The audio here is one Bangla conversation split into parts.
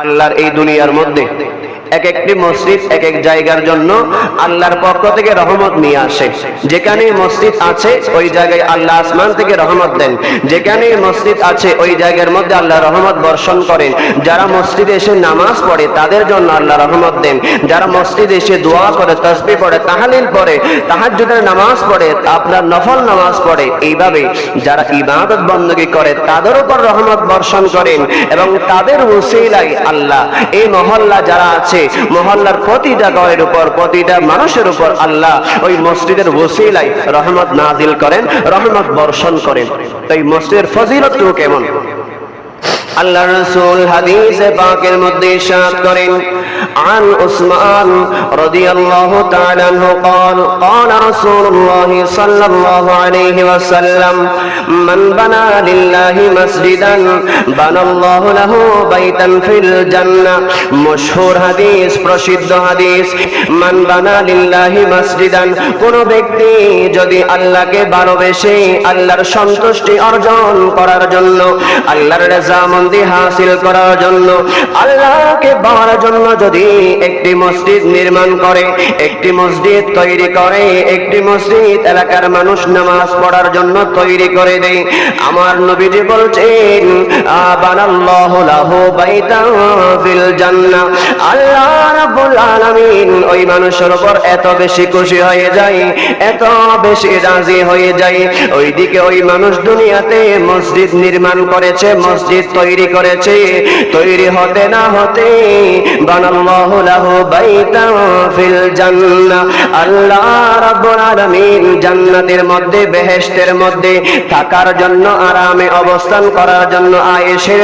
আল্লাহর এই দুনিয়ার মধ্যে এক একটি মসজিদ এক এক জায়গার জন্য আল্লাহর পক্ষ থেকে রহমত নিয়ে আসে। যেখানে মসজিদ আছে, ওই জায়গায় আল্লাহ আসমান থেকে রহমত দেন। যেখানে মসজিদ আছে, ওই জায়গার মধ্যে আল্লাহ রহমত বর্ষণ করেন। যারা মসজিদে এসে নামাজ পড়ে, তাদের জন্য আল্লাহ রহমত দেন। যারা মসজিদে এসে দোয়া করে, তসবি পড়ে, তাহালিল পড়ে, তাহাজ্জুদের নামাজ পড়ে, আপনার নফল নামাজ পড়ে, এইভাবে যারা ইবাদত বন্দী করে, তাদের উপর রহমত বর্ষণ করেন এবং তাদের ওসিলায় আল্লাহ, এই মহল্লা যারা আছে মহল্লার প্রতিটা গায়ের উপর, প্রতিটা মানুষের উপর আল্লাহ ওই মসজিদের ওসিলায় রহমত নাজিল করেন, রহমত বর্ষণ করেন। তাই মসজিদের ফজিলত কেমন? আল্লাহ রসুল হাদিসে পাকের মধ্যে ইরশাদ করেন عن عثمان رضي الله تعالى عنه قال قال رسول الله صلى الله عليه وسلم من بنى لله مسجدا بنى الله له بيتا في الجنة مشهور হাদিস প্রসিদ্ধ হাদিস মান বানা লিল্লাহি মাসজিদান কোন ব্যক্তি যদি আল্লাহকে ভালোবেসে আল্লাহর সন্তুষ্টি অর্জন করার জন্য আল্লাহর রেজামন্দি হাসিল করার জন্য, আল্লাহকে পাওয়ার জন্য যদি একটি মসজিদ নির্মাণ করে, একটি মসজিদ তৈরি করে, একটি মসজিদ এলাকার মানুষ নামাজ পড়ার জন্য তৈরি করে দেয়। আমার নবীজি বলছেন বানাল্লাহু লাহু ফিল জান্নাহ। আল্লাহ রাব্বুল আলামিন ওই মানুষের উপর এত বেশি খুশি হয়ে যায়, এত বেশি রাজি হয়ে যায়। ওইদিকে ওই মানুষ দুনিয়াতে মসজিদ নির্মাণ করেছে, মসজিদ তৈরি করেছে। তৈরি হতে না হতে জান্নাতের মধ্যে মধ্যে থাকার জন্য, আরামে অবস্থান করার জন্য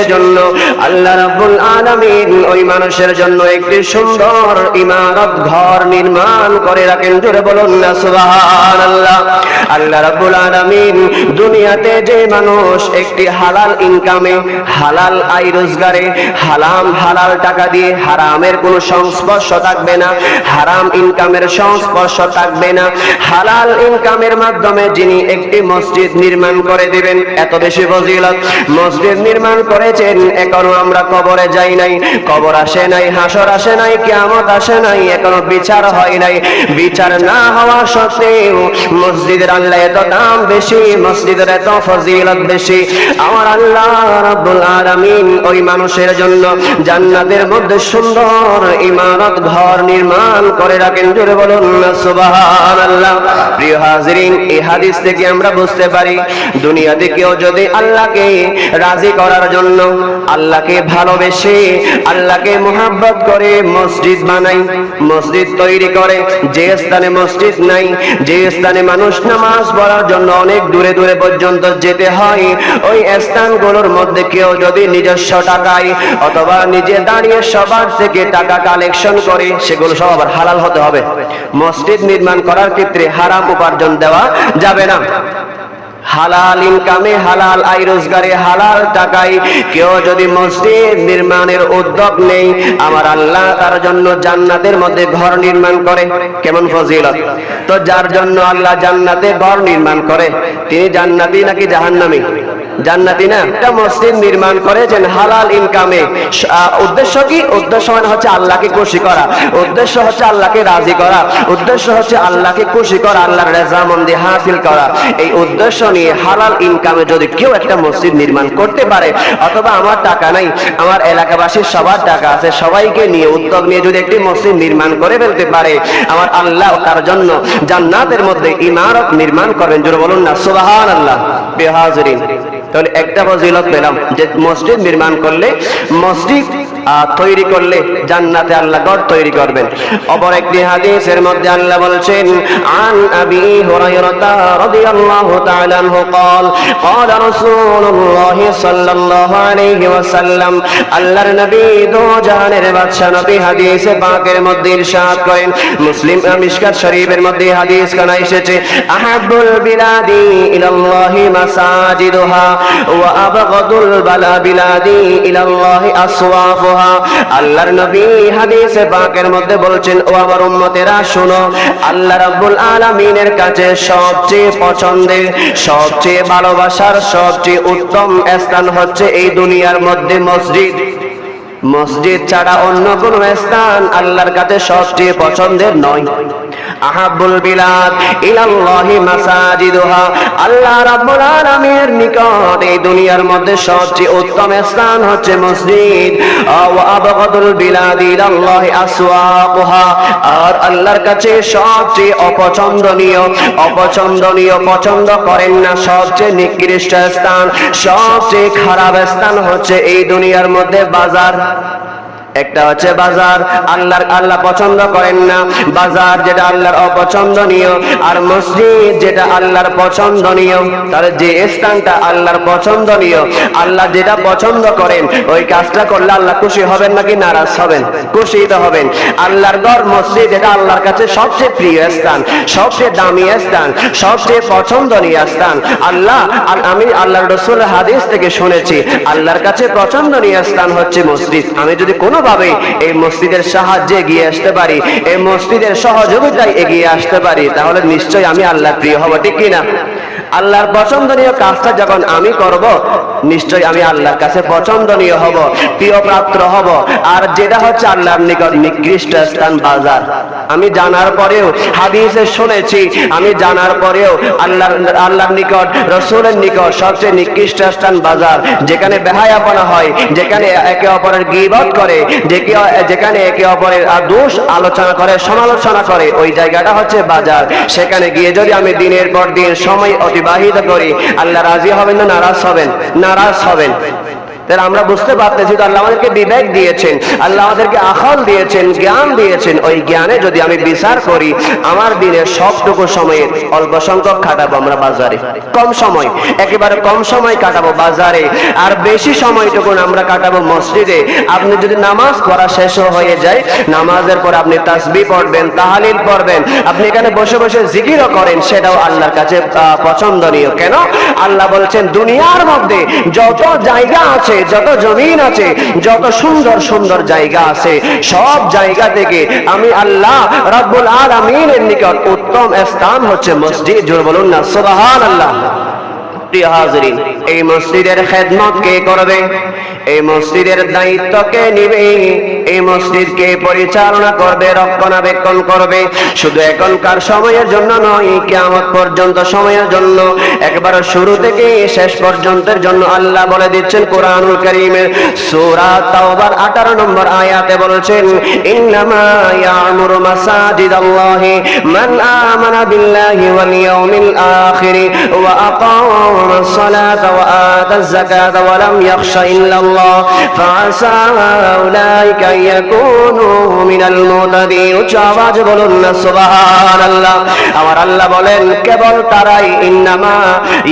জন্য, আল্লাহ ওই মানুষের জন্য একটি সুন্দর ইমারত ঘর নির্মাণ করে রাখেন। জোরে বলুন না, সুবহানাল্লাহ। আল্লাহ রাব্বুল আলামিন দুনিয়াতে যে মানুষ একটি হালাল ইনকামে হালাল আয় রোজগারে, হালাম হালাল টাকা দিয়ে হারামের কোনো সংস্পর্শ থাকবে না, হারাম ইনকামের সংস্পর্শ থাকবে না। হালাল ইনকামের মাধ্যমে যিনি একটি মসজিদ নির্মাণ করে দিবেন, এত বেশি ফজিলত। মসজিদ নির্মাণ করেছেন, এখনও আমরা কবরে যাই নাই। কবর আসে নাই, হাসর আসে নাই, কিয়ামত আসে নাই, এখনও বিচার হয় নাই। বিচার না হওয়া সত্ত্বেও মসজিদের আল্লাহ এত দাম বেশি, মসজিদের এত ফজিলত বেশি। আমার আল্লাহ রাব্বুল আলামিন ওই মানুষের জন্য জান্নাতের মধ্যে সুন্দর ইমারত ঘর নির্মাণ করে রাখেন। জোরে বলুন, সুবহানাল্লাহ। প্রিয় হাজিরিন, এই হাদিস থেকে আমরা বুঝতে পারি দুনিয়াতে কেউ যদি আল্লাহকে রাজি করার জন্য আল্লাহকে ভালোবেসে আল্লাহকে মোহাব্বত করে মসজিদ বানাই, মসজিদ তৈরি করে, যে স্থানে মসজিদ নাই, যে স্থানে মানুষ নামাজ পড়ার জন্য অনেক দূরে দূরে পর্যন্ত যেতে হয়, ওই স্থানগুলোর মধ্যে কেউ যদি নিজস্ব টাকায় অথবা নিজে দাঁড়িয়ে সবার থেকে টাকা কালেকশন করে, সেগুলো সব আবার হালাল হতে হবে। মসজিদ নির্মাণ করার ক্ষেত্রে হারাম উপার্জন দেওয়া যাবে না। হালাল ইনকামে হালাল আয় রোজগারে হালাল টাকায় কেউ যদি মসজিদ নির্মাণের উদ্যোগ নেই আমার আল্লাহ তার জন্য জান্নাতের মধ্যে ঘর নির্মাণ করে। কেমন ফজিলত? তো যার জন্য আল্লাহ জান্নাতে ঘর নির্মাণ করে, তিনি জান্নাতি নাকি জাহান্নামী? একটা মসজিদ নির্মাণ হালাল ইনকামে উদ্দেশ্য কি? উদ্দেশ্য মানে হচ্ছে আল্লাহকে খুশি করা। উদ্দেশ্য হচ্ছে আল্লাহকে রাজি করা। উদ্দেশ্য হচ্ছে আল্লাহকে খুশি করা, আল্লাহর রেজামন্দি হাসিল করা। এই উদ্দেশ্য নিয়ে হালাল ইনকামে যদি কেউ একটা মসজিদ নির্মাণ করতে পারে, অথবা আমার টাকা নাই, আমার এলাকাবাসীর সবার টাকা আছে, সবাইকে নিয়ে, উদ্যোগ নিয়ে যদি একটি মসজিদ নির্মাণ করে ফেলতে পারে, আমার আল্লাহ তার জন্য জান্নাতের মধ্যে ইমারত নির্মাণ করবেন। জোরে বলুন না সুবাহান আল্লাহ বেহাজরিন। তাহলে একটা ফজিলত পেলাম যে মসজিদ নির্মাণ করলে মসজিদ তৈরি করলে জান্নাতে আল্লাহ ঘর তৈরি করবেন অপর একটি হাদিসের মধ্যে আল্লাহ বলছেন আন আবি হুরায়রাতা রাদিয়াল্লাহু তাআলা আনহু قال قال رسول الله صلى الله عليه وسلم আল্লাহর নবী দো জাহানের বাদশা নবী হাদিসে পাকের মধ্যে ইরশাদ করেন মুসলিম মিশকাত শরীফের মধ্যে হাদিস কানা এসেছে আহাবুল বিলাদি ইলাল্লাহি মাসাজিদুহা ওয়া আবগাদুল বালা বিলাদি ইলাল্লাহি আসওয়াফুহা আল্লাহর নবী হাদিসে পাকের মধ্যে বলছেন, ও আমার উম্মতেরা, শুনো, আল্লাহ রাব্বুল আলামিনের কাছে সবচেয়ে পছন্দের, সবচেয়ে ভালোবাসার, সবচেয়ে উত্তম স্থান হচ্ছে এই দুনিয়ার মধ্যে মসজিদ। মসজিদ ছাড়া অন্য কোন স্থান আল্লাহর কাছে সবচেয়ে পছন্দের নয়। আহাবুল বিলাদ ইলাল্লাহি মাসাজিদুহা। আল্লাহ রাব্বুল আলামিনের নিকট এই দুনিয়ার মধ্যে সবচেয়ে উত্তম স্থান হচ্ছে মসজিদ। আবগাদুল বিলাদ ইলাল্লাহি আসওয়াকুহা। আর আল্লাহর কাছে সবচেয়ে অপছন্দনীয় অপছন্দনীয় পছন্দ করেন না সবচেয়ে নিকৃষ্ট স্থান, সবচেয়ে খারাপ স্থান হচ্ছে এই দুনিয়ার মধ্যে বাজার। একটা হচ্ছে বাজার, আল্লাহর আল্লাহ পছন্দ করেন না। বাজার যেটা আল্লাহর অপছন্দনীয়, আর মসজিদ যেটা আল্লাহর পছন্দনীয় তাহলে যে স্থানটা আল্লাহর পছন্দনীয়, আল্লাহ যেটা পছন্দ করেন, ওই কাজটা করলে আল্লাহ খুশি হবেন নাকি নারাজ হবেন? খুশি তো হবেন। আল্লাহর ঘর, মসজিদ এটা আল্লাহর কাছে সবচেয়ে প্রিয় স্থান, সবচেয়ে দামি স্থান, সবচেয়ে পছন্দনীয় স্থান। আল্লাহ, আর আমি আল্লাহর রসুল হাদিস থেকে শুনেছি, আল্লাহর কাছে পছন্দনীয় স্থান হচ্ছে মসজিদ। আমি যদি কোনোভাবে এই মসজিদের সাহায্যে এগিয়ে আসতে পারি, এই মসজিদের সহযোগিতায় এগিয়ে আসতে পারি, তাহলে নিশ্চয়ই আমি আল্লাহ প্রিয় হব, ঠিক কিনা? আল্লাহর পছন্দনীয় কাজটা যখন আমি করব, নিশ্চয়ই আমি আল্লাহর কাছে পছন্দনীয় হব, প্রিয় প্রাপ্ত হব। আর যেটা হচ্ছে আল্লাহর নিকট নিকৃষ্ট স্থান বাজার। আমি জানার পরেও হাদিসে শুনেছি, আমি জানার পরেও আল্লাহর আল্লাহর নিকট, রসুলের নিকট সবচেয়ে নিকৃষ্ট স্থান বাজার, যেখানে বেহায়াপনা হয়, যেখানে একে অপরের গিবত করে, যেকে- যেখানে একে অপরের দোষ আলোচনা করে, সমালোচনা করে, ওই জায়গাটা হচ্ছে বাজার। সেখানে গিয়ে যদি আমি দিনের পর দিন সময় অতিবাহিত করি। আল্লাহ রাজি হবেন না নারাজ হবেন? নারাজ হবেন। তাহলে আমরা বুঝতে পারতেছি তো আল্লাহ আমাদেরকে বিবেক দিয়েছেন, আল্লাহ আমাদেরকে আখল দিয়েছেন, জ্ঞান দিয়েছেন। ওই জ্ঞানে যদি আমি বিচার করি, আমার দিনের সবটুকু সময়ে অল্প সংখ্যক খাটাবো আমরা বাজারে। কম সময়, একেবারে কম সময় কাটাবো বাজারে। আর বেশি সময়টুকু আমরা কাটাবো মসজিদে। আপনি যদি নামাজ পড়া শেষ হয়ে যায়, নামাজের পর আপনি তাসবি পড়বেন, তাহালিল পড়বেন, আপনি এখানে বসে বসে জিকিরও করেন, সেটাও আল্লাহর কাছে পছন্দনীয়। কেন? আল্লাহ বলছেন, দুনিয়ার মধ্যে যত জায়গা আছে যত জমিন আছে, যত সুন্দর সুন্দর জায়গা আছে, সব জায়গা থেকে আমি আল্লাহ রাব্বুল আলামিনের নিকট উত্তম স্থান হচ্ছে মসজিদ। জোর বলুন না, সুবহানাল্লাহ। প্রিয় হাজরিন এই মসজিদের খেদমত কে করবে এই মসজিদের দায়িত্ব কে নিবে এই মসজিদকে পরিচালনা করবে রক্ষণাবেক্ষণ করবে শুধু এখনকার সময়ের জন্য নয় কিয়ামত পর্যন্ত সময়ের জন্য একবার শুরু থেকে শেষ পর্যন্তের জন্য আল্লাহ বলে দিচ্ছেন কোরআনুল করিমের সূরা তাওবার 18 নম্বর আয়াতে বলছেন ইন্নামা ইয়ামুরু মাসাজিদাল্লাহি মান আমানা বিল্লাহি ওয়াল ইয়াউমিল আখির ওয়া আকামা الصلاة وآتى الزكاة ولم يخش إلا الله فعسى أولئك أن يكونوا من المهتدين উচ্চ আওয়াজে বলুন না সুবহানাল্লাহ আমার আল্লাহ বলেন কেবল তারাই ইন্নামা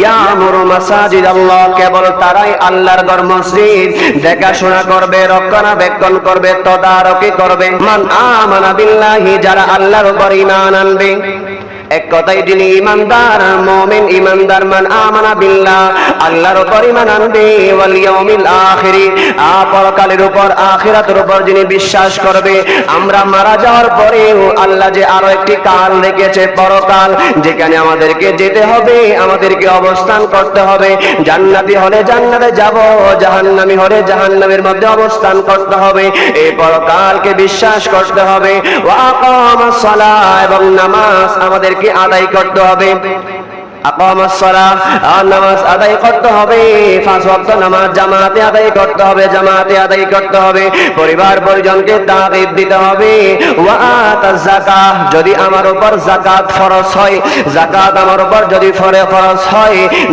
ইয়ামুরু মাসাজিদ আল্লাহ কেবল তারাই আল্লাহর ঘর মসজিদ দেখাশোনা করবে রক্ষণাবেক্ষণ করবে তদারকি করবে মান আমানা বিল্লাহি যারা আল্লাহর উপর ঈমান আনবে এক কথায় যিনি ইমানদার, মুমিন, ইমানদার মান আমানা বিল্লাহ, আল্লাহর উপর ঈমান আনবে, ওয়াল ইয়াউমিল আখিরি। আ পরকালের উপর, আখিরাতের উপর যিনি বিশ্বাস করবে, আমরা মারা যাওয়ার পরেও আল্লাহ যে আরও একটি কাল রেখেছে, পরকাল, যেখানে আমাদেরকে যেতে হবে, আমাদেরকে অবস্থান করতে হবে। জান্নাতি হলে জান্নাতে যাব, জাহান্নামী হলে জাহান্নামের মধ্যে অবস্থান করতে হবে। এই পরকালকে বিশ্বাস করতে হবে। ওয়া আকামাস সালাহ, এবং নামাজ আমাদেরকে আদায় করতে হবে।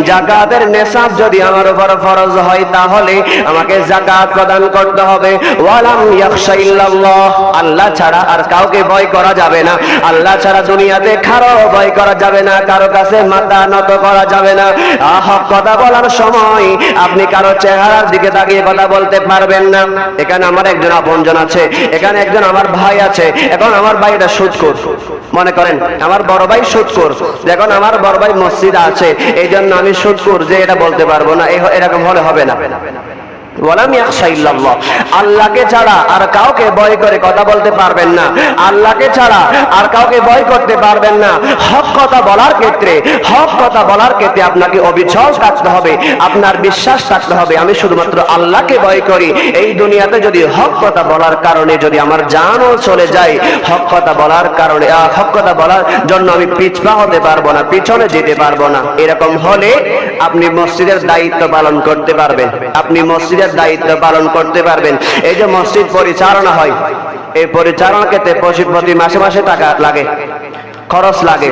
যাকাতের নেশাব যদি আমার উপর ফরজ হয়, তাহলে আমাকে যাকাত প্রদান করতে হবে। ওয়ালাম আল্লাহ ছাড়া আর কাউকে ভয় করা যাবে না। আল্লাহ ছাড়া দুনিয়াতে কারও ভয় করা যাবে না, কারও কাছে মাথা নত করা যাবে না। হক কথা বলার সময় আপনি কারও চেহারার দিকে তাকিয়ে কথা বলতে পারবেন না। এখানে আমার একজন আপনজন আছে, এখানে একজন আমার ভাই আছে, এখন আমার ভাই এটা কর মনে করেন, আমার বড় ভাই সুদখোর দেখুন, আমার বড় ভাই মসজিদ আছে এই জন্য আমি সুদখোর যে এটা বলতে পারব না। এরকম হলে হবে না। আল্লাহকে ছাড়া আর কাউকে ভয় করে কথা বলতে পারবেন না। আল্লাহকে ছাড়া আর কাউকে ভয় করতে পারবেন না। হক কথা বলার ক্ষেত্রে, হক কথা বলার ক্ষেত্রে আপনাকে অবিচল থাকতে হবে, আপনার বিশ্বাস থাকতে হবে। আমি শুধুমাত্র আল্লাহকে ভয় করি। এই দুনিয়াতে যদি হক কথা বলার কারণে যদি আমার জানও চলে যায়, হক কথা বলার কারণে হক কথা বলার জন্য আমি পিছপা হতে পারব না, পিছনে যেতে পারব না। এরকম হলে আপনি মসজিদের দায়িত্ব পালন করতে পারবেন। আপনি মসজিদের দায়িত্ব পালন করতে পারবেন। এই যে মসজিদ পরিচালনা হয়, এই পরিচালনা ক্ষেত্রে প্রতি মাসে মাসে টাকা লাগে, খরচ লাগে।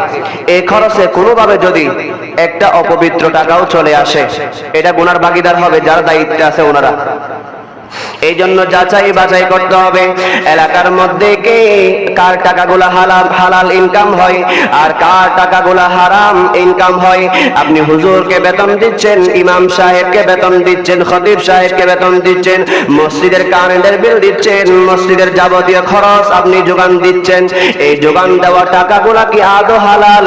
এই খরচে কোনোভাবে যদি একটা অপবিত্র টাকাও চলে আসে, এটা গুনার ভাগিদার হবে, যার দায়িত্বে আছে ওনারা। এই জন্য যাচাই বাছাই করতে হবে। এলাকার মধ্যে কে কার টাকাগুলো হালাল হালাল ইনকাম হয় আর কার টাকাগুলো হারাম ইনকাম হয়। আপনি হুজুরকে বেতন দিচ্ছেন, ইমাম সাহেবকে বেতন দিচ্ছেন, খতিব সাহেবকে বেতন দিচ্ছেন, মসজিদের কারেন্টের বিল দিচ্ছেন, মসজিদের যাবতীয় খরচ আপনি যোগান দিচ্ছেন। এই যোগান দেওয়া টাকাগুলা কি আদৌ হালাল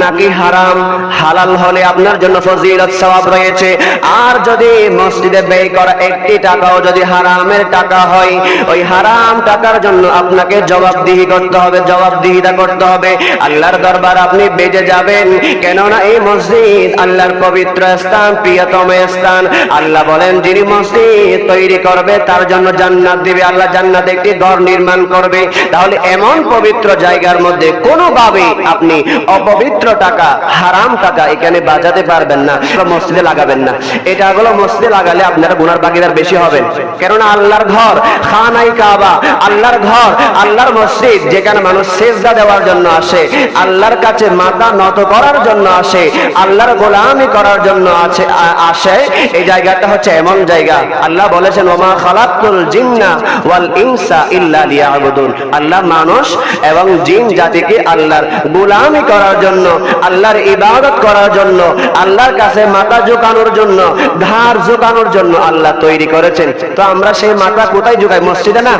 নাকি হারাম? হালাল হলে আপনার জন্য ফজিলত সওয়াব রয়েছে। আর যদি মসজিদে ব্যয় করা একটি টাকাও যদি হারামের টাকা হয়, ওই হারাম টাকার জন্য আপনাকে জবাবদিহি করতে হবে, জবাবদিহিতা করতে হবে। আল্লাহর দরবার আপনি বেজে যাবেন, কেননা এই মসজিদ আল্লাহর পবিত্র স্থান, প্রিয়তম স্থান। আল্লাহ বলেন, যিনি মসজিদ তৈরি করবে, তার জন্য জান্নাত দিবে। আল্লাহ জান্নাত একটি ঘর নির্মাণ করবে। তাহলে এমন পবিত্র জায়গার মধ্যে কোনোভাবেই আপনি অপবিত্র টাকা, হারাম টাকা এখানে বাজাতে পারবেন না মসজিদে লাগাবেন না। এটা হলো মসজিদে লাগালে আপনার গুনার বাগিদার বেশি হবেন। কেননা আল্লাহর ঘর, খানাই কাবা, আল্লাহর ঘর, আল্লাহর মসজিদ, যেখানে মানুষ সেজদা দেওয়ার জন্য আসে, আল্লাহর কাছে মাথা নত করার জন্য আসে, আল্লাহর গোলামি করার জন্য আছে আসে, এই জায়গাটা হচ্ছে এমন জায়গা। আল্লাহ বলেছেন, ওমা খালাকুল জিন্না ওয়াল ইনসা ইল্লা লিয়াবুদুন। আল্লাহ মানুষ এবং জিন জাতিকে আল্লাহর গোলামি করার জন্য, আল্লাহর ইবাদত করার জন্য, আল্লাহর কাছে মাথা ঝুঁকানোর জন্য ধার ঝুঁকানোর জন্য আল্লাহ তৈরি করেছেন। তো আমরা সেই মাত্রা কোথায় যোগায় মসজিদে না?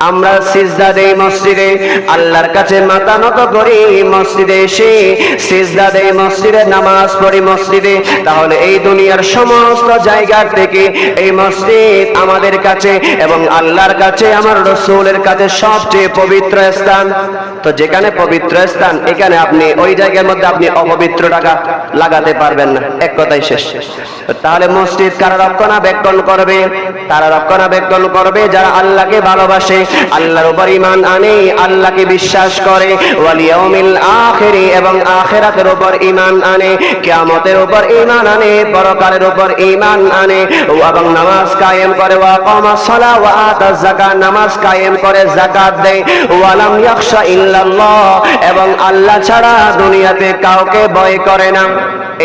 আমরা সিজদা দেই মসজিদে, আল্লাহর কাছে মাথা নত করি মসজিদে এসে সিজদা দেই মসজিদে, নামাজ পড়ি মসজিদে। তাহলে এই দুনিয়ার সমস্ত জায়গা থেকে এই মসজিদ আমাদের কাছে এবং আল্লাহর কাছে, আমার রসুলের কাছে সবচেয়ে পবিত্র স্থান। তো যেখানে পবিত্র স্থান, এখানে আপনি ওই জায়গার মধ্যে আপনি অপবিত্র টাকা লাগাতে পারবেন না। এক কথাই শেষ। তাহলে মসজিদ কারা রক্ষণাবেক্ষণ করবে? তারা রক্ষণাবেক্ষণ করবে যারা আল্লাহকে ভালোবাসে। আল্লাহর উপর ইমান আনে, আল্লাহকে বিশ্বাস করে, ওয়াল ইয়াউমিল আখিরি, এবং আখিরাতের উপর ইমান আনে, কিয়ামতের উপর ইমান আনে, পরকালের উপর ইমান আনে, এবং নামাজ কায়েম করে, ওয়া কামাস সালা ওয়া আতা যাকাত, নামাজ কায়েম করে যাকাত দেয়, ওয়ালাম ইয়াখশা ইল্লাল্লাহ, এবং আল্লাহ ছাড়া দুনিয়াতে কাউকে ভয় করে না।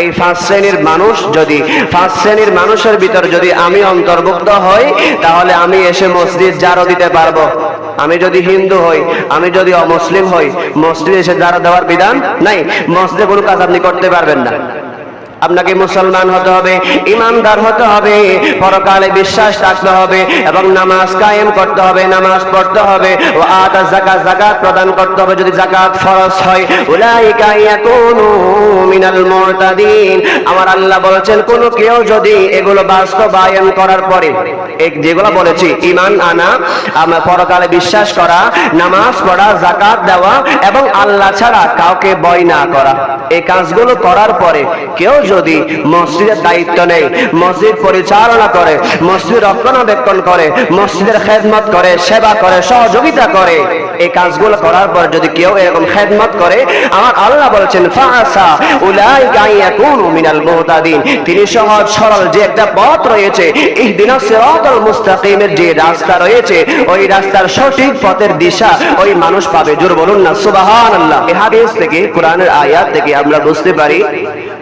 এই ফার্স্ট শ্রেণির মানুষ যদি, ফার্স্ট শ্রেণির মানুষের ভিতর যদি আমি অন্তর্ভুক্ত হই, তাহলে আমি এসে মসজিদ জারো দিতে পারব। আমি যদি হিন্দু হই, আমি যদি অমুসলিম হই, মসজিদ এসে জারো দেওয়ার বিধান নাই। মসজিদে কোনো কাজ আপনি করতে পারবেন না। আপনাকে মুসলমান হতে হবে, ইমানদার হতে হবে, পরকালে বিশ্বাস রাখতে হবে এবং নামাজ কায়েম করতে হবে, নামাজ পড়তে হবে। ও আতা জাকাত জাকাত প্রদান করতে হবে। যদি জাকাত ফরজ হয়, উলাইকা ইয়াকুনু মিনাল মুরতাদিন। আমার আল্লাহ বলেছেন, কোন কেউ যদি এগুলো বাস্তবায়ন করার পরে এক যেগুলো বলেছি, ইমান আনা, আমার পরকালে বিশ্বাস করা, নামাজ পড়া, জাকাত দেওয়া এবং আল্লাহ ছাড়া কাউকে ভয় না করা, এই কাজগুলো করার পরে কেউ যদি মসজিদের দায়িত্ব নেই মসজিদ পরিচালনা করে মসজিদ রক্ষণাবেক্ষণ করে, মসজিদের খেদমত করে, সেবা করে, সহযোগিতা করে, এই কাজগুলো করার পর যদি কেউ এরকম খেদমত করে, আমার আল্লাহ বলছেন ফাসা উলাইকা ইয়াকুনু মিনাল মুহতাদিন। তিনি সহজ সরল যে একটা পথ রয়েছে ইহদিনাস সিরাতাল মুস্তাকিমের যে রাস্তা রয়েছে, ওই রাস্তার সঠিক পথের দিশা ওই মানুষ পাবে। জোর বলুন না, সুবহানাল্লাহ। এই হাদিস থেকে, কোরআনের আয়াত থেকে আমরা বুঝতে পারি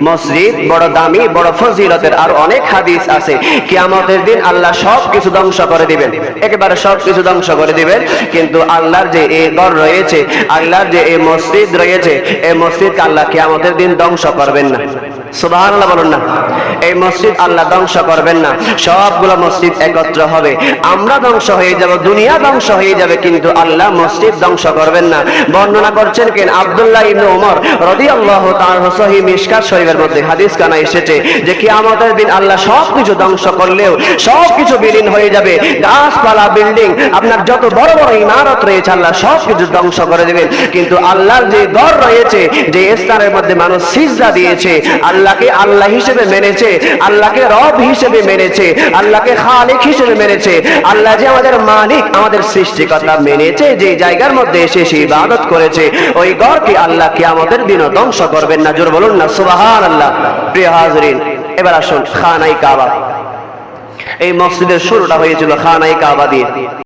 মসজিদ, বড় দামি, বড় ফজিলতের আর অনেক হাদিস আছে। কিয়ামতের দিন আল্লাহ সব কিছু ধ্বংস করে দিবেন। একেবারে সব কিছু ধ্বংস করে দিবেন। কিন্তু আল্লাহর যে এই ঘর রয়েছে, আল্লাহর যে এই মসজিদ রয়েছে এই মসজিদ আল্লাহ দিন ধ্বংস করবেন না। সুবহানাল্লাহ বলুন না। এই মসজিদ আল্লাহ ধ্বংস করবেন না। সবগুলো মসজিদ একত্র হবে। আমরা ধ্বংস হয়ে যাব, দুনিয়া ধ্বংস হয়ে যাবে, কিন্তু আল্লাহ মসজিদ ধ্বংস করবেন না। বর্ণনা করছেন কেন? আব্দুল্লাহ ইবনে ওমর রাদিয়াল্লাহু তাআলা সহিহ মিশকাত শরীফের মধ্যে হাদিস কানা এসেছে যে কি আমাদের দিন আল্লাহ সব কিছু ধ্বংস করলেও সব কিছু বিলীন হয়ে যাবে। গাছপালা, বিল্ডিং, আপনার যত বড় বড় ইমারত রয়েছে, আল্লাহ সব কিছু ধ্বংস করে দেবেন। কিন্তু আল্লাহর যে ঘর রয়েছে, যে স্থানের মধ্যে মানুষ সিজদা দিয়েছে, আল্লাহকে আল্লাহ হিসেবে মেনেছে, আল্লাহকে রব হিসেবে মেনেছে, আল্লাহকে খালিক হিসেবে মেনেছে, আল্লাহ যে আমাদের মালিক, আমাদের সৃষ্টিকর্তা মেনেছে, যে জায়গার মধ্যে এসে সে ইবাদত করেছে, ওই ঘরকে আল্লাহ আমাদের দিনও ধ্বংস করবেন না। জোর বলুন না আল্লাহ প্রিয় হাজরিন এবার আসুন খানাই কাবা। এই মসজিদের শুরুটা হয়েছিল খানাই কাবা দিয়ে।